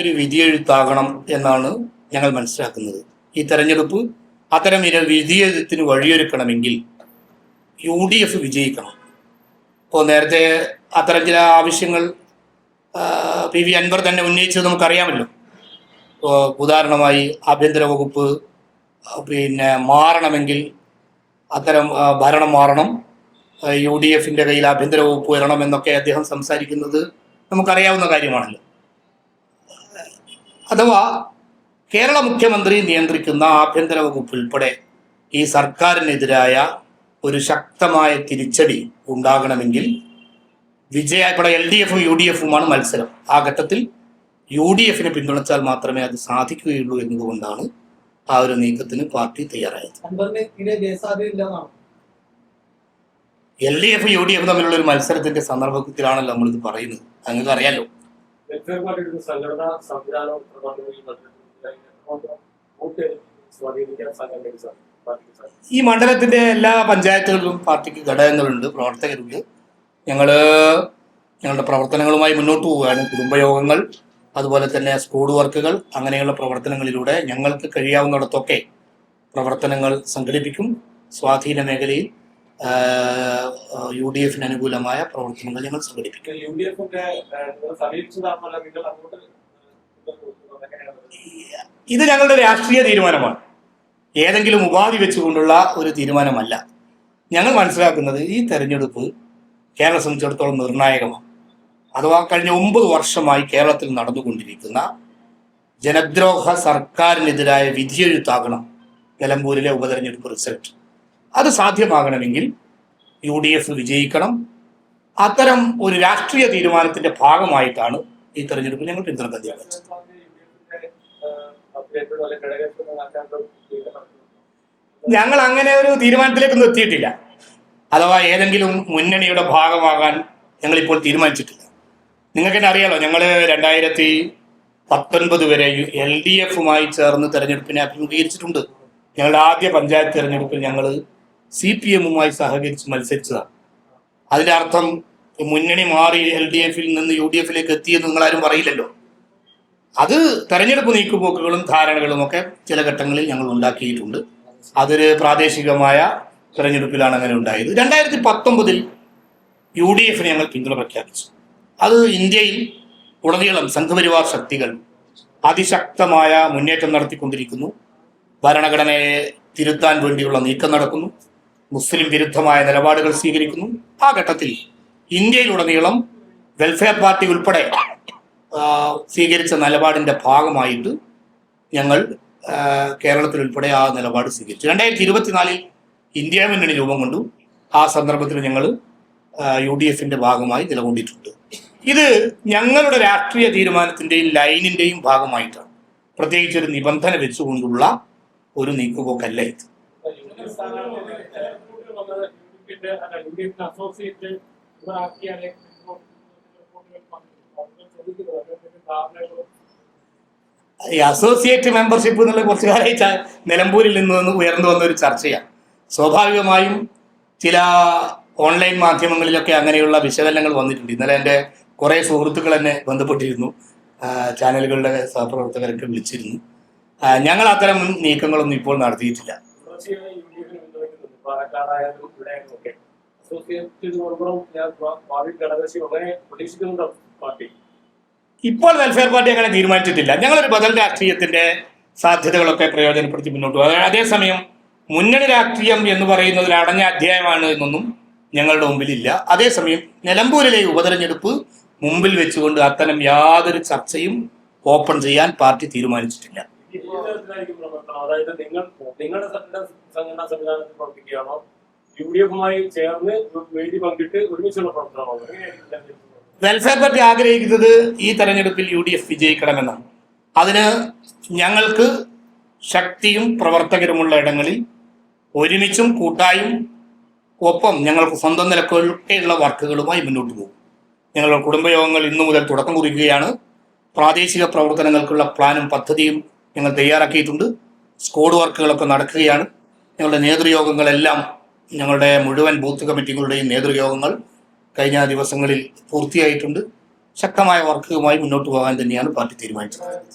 ഒരു വിധിയെഴുത്താകണം എന്നാണ് ഞങ്ങൾ മനസ്സിലാക്കുന്നത്. ഈ തെരഞ്ഞെടുപ്പ് അത്തരം ഇര വിധിയെഴുത്തിന് വഴിയൊരുക്കണമെങ്കിൽ യു ഡി എഫ് വിജയിക്കണം. ഇപ്പോൾ നേരത്തെ അത്തരം ചില ആവശ്യങ്ങൾ പി വി അൻവർ തന്നെ ഉന്നയിച്ചത് നമുക്കറിയാമല്ലോ. ഇപ്പോൾ ഉദാഹരണമായി ആഭ്യന്തര വകുപ്പ് പിന്നെ മാറണമെങ്കിൽ അത്തരം ഭരണം മാറണം. യു ഡി എഫിന്റെ കയ്യിൽ ആഭ്യന്തര വകുപ്പ് വരണം എന്നൊക്കെ അദ്ദേഹം സംസാരിക്കുന്നത് നമുക്കറിയാവുന്ന കാര്യമാണല്ലോ. അഥവാ കേരള മുഖ്യമന്ത്രി നിയന്ത്രിക്കുന്ന ആഭ്യന്തര വകുപ്പ് ഉൾപ്പെടെ ഈ സർക്കാരിനെതിരായ ഒരു ശക്തമായ തിരിച്ചടി ഉണ്ടാകണമെങ്കിൽ വിജയ ഇവിടെ എൽ ഡി എഫും യു ഡി എഫുമാണ് മത്സരം. ആ ഘട്ടത്തിൽ യു ഡി എഫിനെ പിന്തുണച്ചാൽ മാത്രമേ അത് സാധിക്കുകയുള്ളൂ എന്നതുകൊണ്ടാണ് ആ ഒരു നീക്കത്തിന് പാർട്ടി തയ്യാറായത്. L D F U D F തമ്മിലുള്ള ഒരു മത്സരത്തിന്റെ സന്ദർഭത്തിലാണല്ലോ നമ്മളിത് പറയുന്നത്. അങ്ങനെ അറിയാലോ ഒരു സംഘടനാ സംവിധാനവും സ്വാധീനിക്കാൻ ഈ മണ്ഡലത്തിന്റെ എല്ലാ പഞ്ചായത്തുകളിലും പാർട്ടിക്ക് ഘടകങ്ങളുണ്ട് പ്രവർത്തകരുണ്ട്. ഞങ്ങൾ ഞങ്ങളുടെ പ്രവർത്തനങ്ങളുമായി മുന്നോട്ട് പോവുകയാണ്. കുടുംബയോഗങ്ങൾ അതുപോലെ തന്നെ സ്കൂൾ വർക്കുകൾ അങ്ങനെയുള്ള പ്രവർത്തനങ്ങളിലൂടെ ഞങ്ങൾക്ക് കഴിയാവുന്നിടത്തൊക്കെ പ്രവർത്തനങ്ങൾ സംഘടിപ്പിക്കും. സ്വാധീന മേഖലയിൽ യു ഡി എഫിന് അനുകൂലമായ പ്രവർത്തനങ്ങൾ ഞങ്ങൾ സംഘടിപ്പിക്കും. ഇത് ഞങ്ങളുടെ രാഷ്ട്രീയ തീരുമാനമാണ്. ഏതെങ്കിലും ഉപാധി വെച്ചുകൊണ്ടുള്ള ഒരു തീരുമാനമല്ല. ഞങ്ങൾ മനസ്സിലാക്കുന്നത് ഈ തെരഞ്ഞെടുപ്പ് കേരളം സംബന്ധിച്ചിടത്തോളം നിർണായകമാണ്. അഥവാ കഴിഞ്ഞ ഒമ്പത് വർഷമായി കേരളത്തിൽ നടന്നുകൊണ്ടിരിക്കുന്ന ജനദ്രോഹ സർക്കാരിനെതിരായ വിധിയെഴുത്താകണം നിലമ്പൂരിലെ ഉപതെരഞ്ഞെടുപ്പ് റിസൾട്ട്. അത് സാധ്യമാകണമെങ്കിൽ യു ഡി എഫ് വിജയിക്കണം. അത്തരം ഒരു രാഷ്ട്രീയ തീരുമാനത്തിന്റെ ഭാഗമായിട്ടാണ് ഈ തെരഞ്ഞെടുപ്പ് ഞങ്ങൾ പിന്തുണ തയ്യാറാക്കുന്നത് ഞങ്ങൾ അങ്ങനെ ഒരു തീരുമാനത്തിലേക്കൊന്നും എത്തിയിട്ടില്ല. അഥവാ ഏതെങ്കിലും മുന്നണിയുടെ ഭാഗമാകാൻ ഞങ്ങളിപ്പോൾ തീരുമാനിച്ചിട്ടില്ല. നിങ്ങൾക്ക് തന്നെ അറിയാലോ ഞങ്ങൾ രണ്ടായിരത്തി പത്തൊൻപത് വരെ എൽ ഡി എഫുമായി ചേർന്ന് തെരഞ്ഞെടുപ്പിനെ അഭിമുഖീകരിച്ചിട്ടുണ്ട്. ഞങ്ങളുടെ ആദ്യ പഞ്ചായത്ത് തെരഞ്ഞെടുപ്പിൽ ഞങ്ങൾ സി പി എമ്മുമായി സഹകരിച്ച് മത്സരിച്ചതാണ്. അതിന്റെ അർത്ഥം മുന്നണി മാറി എൽ ഡി എഫിൽ നിന്ന് യു ഡി എഫിലേക്ക് എത്തിയെന്ന് നിങ്ങളാരും പറയില്ലല്ലോ. അത് തെരഞ്ഞെടുപ്പ് നീക്കുപോക്കുകളും ധാരണകളും ഒക്കെ ചില ഘട്ടങ്ങളിൽ ഞങ്ങൾ ഉണ്ടാക്കിയിട്ടുണ്ട്. അതൊരു പ്രാദേശികമായ തെരഞ്ഞെടുപ്പിലാണ് അങ്ങനെ ഉണ്ടായത്. രണ്ടായിരത്തി പത്തൊമ്പതിൽ യു ഡി എഫിന് ഞങ്ങൾ പിന്തുണ പ്രഖ്യാപിച്ചു അത് ഇന്ത്യയിൽ ഉടനീളം സംഘപരിവാർ ശക്തികൾ അതിശക്തമായ മുന്നേറ്റം നടത്തിക്കൊണ്ടിരിക്കുന്നു. ഭരണഘടനയെ തിരുത്താൻ വേണ്ടിയുള്ള നീക്കം നടക്കുന്നു. മുസ്ലിം വിരുദ്ധമായ നിലപാടുകൾ സ്വീകരിക്കുന്നു. ആ ഘട്ടത്തിൽ ഇന്ത്യയിലുടനീളം വെൽഫെയർ പാർട്ടി ഉൾപ്പെടെ സ്വീകരിച്ച നിലപാടിന്റെ ഭാഗമായിട്ട് ഞങ്ങൾ കേരളത്തിൽ ഉൾപ്പെടെ ആ നിലപാട് സ്വീകരിച്ചു. രണ്ടായിരത്തി ഇരുപത്തിനാലിൽ ഇന്ത്യ മുന്നണി രൂപം കൊണ്ടു ആ സന്ദർഭത്തിൽ ഞങ്ങൾ യു ഡി എഫിന്റെ ഭാഗമായി നിലകൊണ്ടിട്ടുണ്ട്. ഇത് ഞങ്ങളുടെ രാഷ്ട്രീയ തീരുമാനത്തിന്റെയും ലൈനിന്റെയും ഭാഗമായിട്ടാണ്. പ്രത്യേകിച്ച് ഒരു നിബന്ധന വെച്ചുകൊണ്ടുള്ള ഒരു നീക്കുപോക്കല്ല ഇത്. അസോസിയേറ്റ് ഇവരാക്കിയാണ് ഈ അസോസിയേറ്റ് മെമ്പർഷിപ്പ് എന്നുള്ള കുറച്ച് കാലമായി ച- നിലമ്പൂരിൽ നിന്ന് ഉയർന്നു വന്ന ഒരു ചർച്ചയാണ് സ്വാഭാവികമായും ചില ഓൺലൈൻ മാധ്യമങ്ങളിലൊക്കെ അങ്ങനെയുള്ള വിശകലനങ്ങൾ വന്നിട്ടുണ്ട്. ഇന്നലെ എന്റെ കുറേ സുഹൃത്തുക്കൾ എന്നെ ബന്ധപ്പെട്ടിരുന്നു. ചാനലുകളുടെ സഹപ്രവർത്തകരൊക്കെ വിളിച്ചിരുന്നു. ഞങ്ങൾ അത്തരം നീക്കങ്ങളൊന്നും ഇപ്പോൾ നടത്തിയിട്ടില്ല തീർച്ചയായും യു ഡി എഫിന് പിന്തുണയ്ക്കുന്നുണ്ട് പാലക്കാടായാലും ഇവിടെയായാലും ഒക്കെ അസോസിയേറ്റ് കൊടുക്കണം ഞാൻ ഭാവി ഘടകശി വളരെ പ്രതീക്ഷിക്കുന്നുണ്ട് പാർട്ടി. ഇപ്പോൾ വെൽഫെയർ പാർട്ടി അങ്ങനെ തീരുമാനിച്ചിട്ടില്ല. ഞങ്ങളൊരു ബദൽ രാഷ്ട്രീയത്തിന്റെ സാധ്യതകളൊക്കെ പ്രയോജനപ്പെടുത്തി മുന്നോട്ട് പോകും. അതേസമയം മുന്നണി രാഷ്ട്രീയം എന്ന് പറയുന്നതിൽ അടഞ്ഞ അധ്യായമാണ് എന്നൊന്നും ഞങ്ങളുടെ മുമ്പിലില്ല. അതേസമയം നിലമ്പൂരിലെ ഉപതെരഞ്ഞെടുപ്പ് മുമ്പിൽ വെച്ചുകൊണ്ട് അത്തരം യാതൊരു ചർച്ചയും ഓപ്പൺ ചെയ്യാൻ പാർട്ടി തീരുമാനിച്ചിട്ടില്ല. തരത്തിലായിരിക്കും പ്രവർത്തനം. അതായത് നിങ്ങൾ നിങ്ങളുടെ സംഘടന സംവിധാനത്തിൽ പ്രവർത്തിക്കുകയാണോ? യു ഡി എഫുമായി ചേർന്ന് വേദി പങ്കിട്ട് ഒരുമിച്ചുള്ള പ്രവർത്തനമാണോ? വെൽഫെയർ പാർട്ടി ആഗ്രഹിക്കുന്നത് ഈ തെരഞ്ഞെടുപ്പിൽ യു ഡി എഫ് വിജയിക്കണമെന്നാണ്. അതിന് ഞങ്ങൾക്ക് ശക്തിയും പ്രവർത്തകരുമുള്ള ഇടങ്ങളിൽ ഒരുമിച്ചും കൂട്ടായും ഒപ്പം ഞങ്ങൾക്ക് സ്വന്തം നിലക്കൊക്കെയുള്ള വർക്കുകളുമായി മുന്നോട്ട് പോകും. ഞങ്ങളുടെ കുടുംബയോഗങ്ങൾ ഇന്നു മുതൽ തുടക്കം കുറിക്കുകയാണ്. പ്രാദേശിക പ്രവർത്തനങ്ങൾക്കുള്ള പ്ലാനും പദ്ധതിയും ഞങ്ങൾ തയ്യാറാക്കിയിട്ടുണ്ട്. സ്കോഡ് വർക്കുകളൊക്കെ നടക്കുകയാണ്. ഞങ്ങളുടെ നേതൃയോഗങ്ങളെല്ലാം ഞങ്ങളുടെ മുഴുവൻ ബൂത്ത് കമ്മിറ്റികളുടെയും നേതൃയോഗങ്ങൾ കഴിഞ്ഞ ദിവസങ്ങളിൽ പൂർത്തിയായിട്ടുണ്ട്. ശക്തമായ വർക്കുമായി മുന്നോട്ട് പോകാൻ തന്നെയാണ് പാർട്ടി തീരുമാനിച്ചത്.